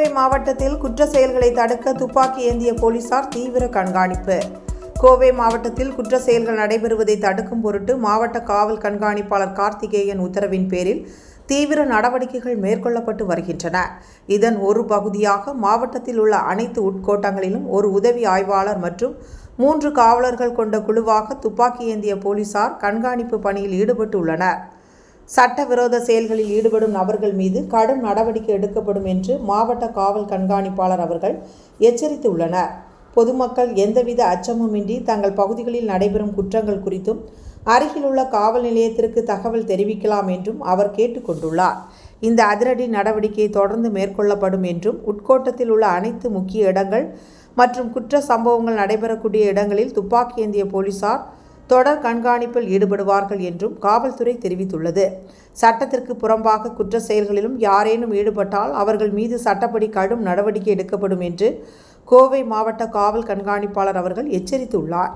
கோவை மாவட்டத்தில் குற்ற செயல்களை தடுக்க துப்பாக்கி ஏந்திய போலீசார் தீவிர கண்காணிப்பு. கோவை மாவட்டத்தில் குற்ற செயல்கள் நடைபெறுவதை தடுக்கும் பொருட்டு மாவட்ட காவல் கண்காணிப்பாளர் கார்த்திகேயன் உத்தரவின் பேரில் தீவிர நடவடிக்கைகள் மேற்கொள்ளப்பட்டு வருகின்றன. இதன் ஒரு பகுதியாக மாவட்டத்தில் உள்ள அனைத்து உட்கோட்டங்களிலும் ஒரு உதவி ஆய்வாளர் மற்றும் மூன்று காவலர்கள் கொண்ட குழுவாக துப்பாக்கி ஏந்திய போலீசார் கண்காணிப்பு பணியில் ஈடுபட்டுள்ளனர். சட்டவிரோத செயல்களில் ஈடுபடும் நபர்கள் மீது கடும் நடவடிக்கை எடுக்கப்படும் என்று மாவட்ட காவல் கண்காணிப்பாளர் அவர்கள் எச்சரித்துள்ளனர். பொதுமக்கள் எந்தவித அச்சமுமின்றி தங்கள் பகுதிகளில் நடைபெறும் குற்றங்கள் குறித்தும் அருகிலுள்ள காவல் நிலையத்திற்கு தகவல் தெரிவிக்கலாம் என்றும் அவர் கேட்டுக்கொண்டுள்ளார் இந்த அதிரடி நடவடிக்கை தொடர்ந்து மேற்கொள்ளப்படும் என்றும் உட்கோட்டத்தில் உள்ள அனைத்து முக்கிய இடங்கள் மற்றும் குற்ற சம்பவங்கள் நடைபெறக்கூடிய இடங்களில் துப்பாக்கி ஏந்திய போலீசார் தொடர் கண்காணிப்பில் ஈடுபடுவார்கள் என்றும் காவல்துறை தெரிவித்துள்ளது. சட்டத்திற்கு புறம்பாக குற்ற செயல்களிலும் யாரேனும் ஈடுபட்டால் அவர்கள் மீது சட்டப்படி கடும் நடவடிக்கை எடுக்கப்படும் என்று கோவை மாவட்ட காவல் கண்காணிப்பாளர் அவர்கள் எச்சரித்துள்ளார்.